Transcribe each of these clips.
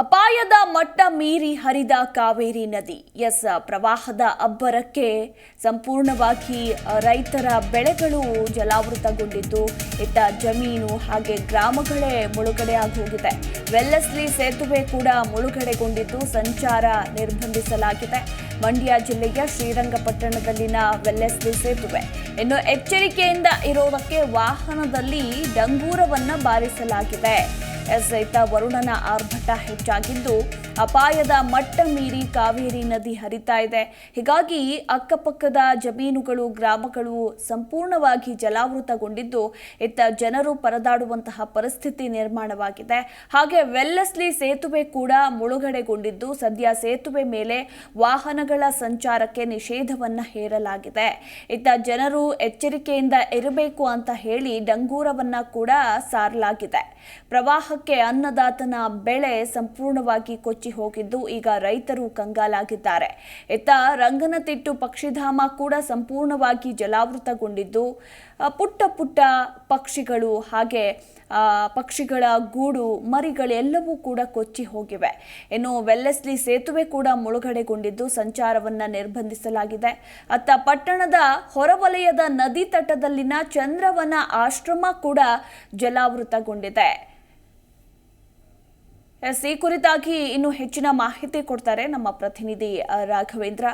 ಅಪಾಯದ ಮಟ್ಟ ಮೀರಿ ಹರಿದ ಕಾವೇರಿ ನದಿ. ಎಸ್, ಪ್ರವಾಹದ ಅಬ್ಬರಕ್ಕೆ ಸಂಪೂರ್ಣವಾಗಿ ರೈತರ ಬೆಳೆಗಳು ಜಲಾವೃತಗೊಂಡಿದ್ದು, ಇತ್ತ ಜಮೀನು ಹಾಗೆ ಗ್ರಾಮಗಳೇ ಮುಳುಗಡೆ ಆಗೋಗಿದೆ. ವೆಲ್ಲಸ್ಲಿ ಸೇತುವೆ ಕೂಡ ಮುಳುಗಡೆಗೊಂಡಿದ್ದು, ಸಂಚಾರ ನಿರ್ಬಂಧಿಸಲಾಗಿದೆ. ಮಂಡ್ಯ ಜಿಲ್ಲೆಯ ಶ್ರೀರಂಗಪಟ್ಟಣದಲ್ಲಿನ ವೆಲ್ಲಸ್ಲಿ ಸೇತುವೆ. ಇನ್ನು ಎಚ್ಚರಿಕೆಯಿಂದ ಇರೋದಕ್ಕೆ ವಾಹನದಲ್ಲಿ ಡಂಗೂರವನ್ನು ಬಾರಿಸಲಾಗಿದೆ. ಎಸ್ ವರುಣನ ಆರ್ಭಟ ಹೆಚ್ಚಾಗಿದ್ದು ಅಪಾಯದ ಮಟ್ಟ ಮೀರಿ ಕಾವೇರಿ ನದಿ ಹರಿತಾ ಇದೆ. ಹೀಗಾಗಿ ಅಕ್ಕಪಕ್ಕದ ಜಮೀನುಗಳು, ಗ್ರಾಮಗಳು ಸಂಪೂರ್ಣವಾಗಿ ಜಲಾವೃತಗೊಂಡಿದ್ದು ಇತ್ತ ಜನರು ಪರದಾಡುವಂತಹ ಪರಿಸ್ಥಿತಿ ನಿರ್ಮಾಣವಾಗಿದೆ. ಹಾಗೆ ವೆಲ್ಲೆಸ್ಲಿ ಸೇತುವೆ ಕೂಡ ಮುಳುಗಡೆಗೊಂಡಿದ್ದು ಸದ್ಯ ಸೇತುವೆ ಮೇಲೆ ವಾಹನಗಳ ಸಂಚಾರಕ್ಕೆ ನಿಷೇಧವನ್ನ ಹೇರಲಾಗಿದೆ. ಇತ್ತ ಜನರು ಎಚ್ಚರಿಕೆಯಿಂದ ಇರಬೇಕು ಅಂತ ಹೇಳಿ ಡಂಗೂರವನ್ನ ಕೂಡ ಸಾರಲಾಗಿದೆ. ಪ್ರವಾಹಕ್ಕೆ ಅನ್ನದಾತನ ಬೆಳೆ ಸಂಪೂರ್ಣವಾಗಿ ಕೊಚ್ಚಿ ಹೋಗಿದ್ದು ಈಗ ರೈತರು ಕಂಗಾಲಾಗಿದ್ದಾರೆ. ಇತ್ತ ರಂಗನತಿಟ್ಟು ಪಕ್ಷಿಧಾಮ ಕೂಡ ಸಂಪೂರ್ಣವಾಗಿ ಜಲಾವೃತಗೊಂಡಿದ್ದು ಪುಟ್ಟ ಪುಟ್ಟ ಪಕ್ಷಿಗಳು ಹಾಗೆ ಪಕ್ಷಿಗಳ ಗೂಡು, ಮರಿಗಳೆಲ್ಲವೂ ಕೂಡ ಕೊಚ್ಚಿ ಹೋಗಿವೆ. ಇನ್ನು ವೆಲ್ಲೆಸ್ಲಿ ಸೇತುವೆ ಕೂಡ ಮುಳುಗಡೆಗೊಂಡಿದ್ದು ಸಂಚಾರವನ್ನ ನಿರ್ಬಂಧಿಸಲಾಗಿದೆ. ಅತ್ತ ಪಟ್ಟಣದ ಹೊರವಲಯದ ನದಿ ತಟದಲ್ಲಿನ ಚಂದ್ರವನ ಆಶ್ರಮ ಕೂಡ ಜಲಾವೃತಗೊಂಡಿದೆ. ಎಸ್ ಈ ಕುರಿತಾಗಿ ಇನ್ನು ಹೆಚ್ಚಿನ ಮಾಹಿತಿ ಕೊಡ್ತಾರೆ ನಮ್ಮ ಪ್ರತಿನಿಧಿ ರಾಘವೇಂದ್ರ.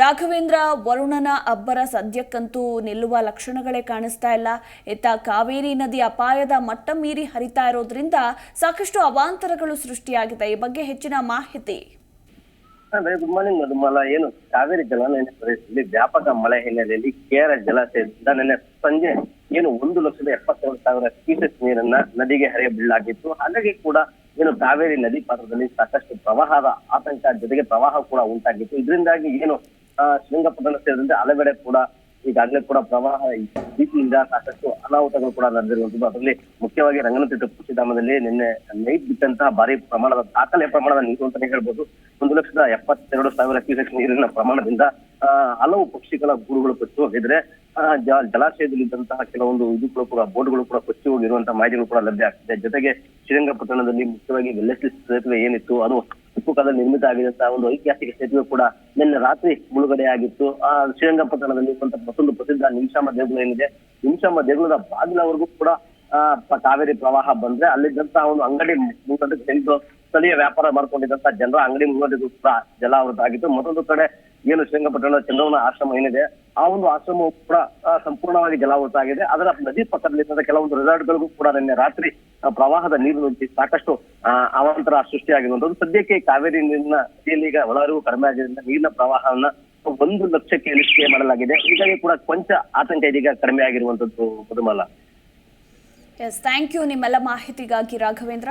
ರಾಘವೇಂದ್ರ, ವರುಣನ ಅಬ್ಬರ ಸದ್ಯಕ್ಕಂತೂ ನಿಲ್ಲುವ ಲಕ್ಷಣಗಳೇ ಕಾಣಿಸ್ತಾ ಇಲ್ಲ. ಇತ್ತ ಕಾವೇರಿ ನದಿ ಅಪಾಯದ ಮಟ್ಟ ಮೀರಿ ಹರಿತಾ ಇರೋದ್ರಿಂದ ಸಾಕಷ್ಟು ಅವಾಂತರಗಳು ಸೃಷ್ಟಿಯಾಗಿದೆ. ಈ ಬಗ್ಗೆ ಹೆಚ್ಚಿನ ಮಾಹಿತಿ. ಗುಡ್ ಏನು, ಕಾವೇರಿ ಜಲಾನಯನ ಪ್ರದೇಶದಲ್ಲಿ ವ್ಯಾಪಕ ಮಳೆ ಹಿನ್ನೆಲೆಯಲ್ಲಿ ಕೇರ ಜಲಾಶಯದಿಂದ ನಿನ್ನೆ ಸಂಜೆ ಏನು ಒಂದು ಲಕ್ಷದ ಎಪ್ಪತ್ತೇಳು ಸಾವಿರ ಕ್ಯೂಸೆಕ್ ನೀರನ್ನ ನದಿಗೆ ಹರಿಯ ಬೀಳಾಗಿತ್ತು ಹಾಗಾಗಿ ಕೂಡ ಏನು ಕಾವೇರಿ ನದಿ ಪಾತ್ರದಲ್ಲಿ ಸಾಕಷ್ಟು ಪ್ರವಾಹದ ಆತಂಕ ಜೊತೆಗೆ ಪ್ರವಾಹ ಕೂಡ ಉಂಟಾಗಿತ್ತು. ಇದರಿಂದಾಗಿ ಏನು ಆ, ಶ್ರೀರಂಗಪಟ್ಟಣ ಸೇರಿದಂತೆ ಹಲವೆಡೆ ಕೂಡ ಈಗಾಗಲೇ ಕೂಡ ಪ್ರವಾಹ ಭೀತಿಯಿಂದ ಸಾಕಷ್ಟು ಅನಾಹುತಗಳು ಕೂಡ ನಡೆದಿರುವಂತದ್ದು ಅದರಲ್ಲಿ ಮುಖ್ಯವಾಗಿ ರಂಗನತಿಟ್ಟು ಕೃಷಿಧಾಮದಲ್ಲಿ ನಿನ್ನೆ ನೈಟ್ ಬಿಟ್ಟಂತಹ ಭಾರಿ ಪ್ರಮಾಣದ ದಾಖಲೆ ಪ್ರಮಾಣದ ನೀರು ಅಂತಾನೆ ಹೇಳ್ಬೋದು. ಒಂದು ಲಕ್ಷದ ಎಪ್ಪತ್ತೆರಡು ಸಾವಿರ ಕ್ಯೂಸೆಕ್ ನೀರಿನ ಪ್ರಮಾಣದಿಂದ ಹಲವು ಪಕ್ಷಿಗಳ ಗೂಡುಗಳು ಕೊಚ್ಚಿ ಹೋಗಿದ್ರೆ ಜಲಾಶಯದಲ್ಲಿದ್ದಂತಹ ಕೆಲವೊಂದು ಇದುಗಳು ಕೂಡ ಬೋಟ್ಗಳು ಕೂಡ ಕೊಚ್ಚಿ ಹೋಗಿರುವಂತಹ ಮಾಹಿತಿಗಳು ಕೂಡ ಲಭ್ಯ ಆಗ್ತಿದೆ. ಜೊತೆಗೆ ಶ್ರೀರಂಗಪಟ್ಟಣದಲ್ಲಿ ಮುಖ್ಯವಾಗಿ ವೆಲ್ಲೆಸ್ಲಿ ಸೇತುವೆ ಏನಿತ್ತು, ಅದು ಟಿಪ್ಪು ಕಾಲದಲ್ಲಿ ನಿರ್ಮಿತ ಆಗಿದಂತಹ ಒಂದು ಐತಿಹಾಸಿಕ ಸೇತುವೆ ಕೂಡ ನಿನ್ನೆ ರಾತ್ರಿ ಮುಳುಗಡೆ ಆಗಿತ್ತು ಆ ಶ್ರೀರಂಗಪಟ್ಟಣದಲ್ಲಿ ಮತ್ತೊಂದು ಪ್ರಸಿದ್ಧ ನಿಮಿಷಾಮ ದೇಗುಲ ಏನಿದೆ ನಿಮಿಷಾಮ ದೇಗುಲದ ಬಾಗಿಲವರೆಗೂ ಕೂಡ, ಆ ಕಾವೇರಿ ಪ್ರವಾಹ ಬಂದ್ರೆ ಅಲ್ಲಿದ್ದಂತಹ ಒಂದು ಅಂಗಡಿ ತೆಗೆದು ಸ್ಥಳೀಯ ವ್ಯಾಪಾರ ಮಾಡ್ಕೊಂಡಿದ್ದಂತಹ ಜನರ ಅಂಗಡಿ ಮುಂಗಡೆಗೂ ಕೂಡ ಜಲಾವೃತ ಆಗಿತ್ತು. ಮತ್ತೊಂದು ಕಡೆ ಏನು ಶ್ರೀರಂಗಪಟ್ಟಣ ಚಂದ್ರವನ ಆಶ್ರಮ ಏನಿದೆ, ಆ ಒಂದು ಆಶ್ರಮವು ಕೂಡ ಸಂಪೂರ್ಣವಾಗಿ ಜಲಾವೃತ ಆಗಿದೆ ಅದರ ನದಿ ಪಕ್ಕದಲ್ಲಿದ್ದ ಕೆಲವೊಂದು ರೆಸಾರ್ಟ್ಗಳಿಗೂ ಕೂಡ ನಿನ್ನೆ ರಾತ್ರಿ ಪ್ರವಾಹದ ನೀರು ನುಂಚಿ ಸಾಕಷ್ಟು ಅವಾಂತರ ಸೃಷ್ಟಿಯಾಗಿರುವಂತದ್ದು ಸದ್ಯಕ್ಕೆ ಕಾವೇರಿ ನೀರಿನ ನದಿಯಲ್ಲಿ ಈಗ ಒಳಹರಿವು ಕಡಿಮೆ ಆಗಿದ್ದರಿಂದ ನೀರಿನ ಪ್ರವಾಹವನ್ನ ಒಂದು ಲಕ್ಷಕ್ಕೆ ಇಳಿಕೆ ಮಾಡಲಾಗಿದೆ. ಹೀಗಾಗಿ ಕೂಡ ಕೊಂಚ ಆತಂಕ ಇದೀಗ ಕಡಿಮೆ ಆಗಿರುವಂತದ್ದು ಮಧುಮಾಲ ಎಸ್ ಥ್ಯಾಂಕ್ ಯು ನಿಮ್ಮೆಲ್ಲ ಮಾಹಿತಿಗಾಗಿ ರಾಘವೇಂದ್ರ.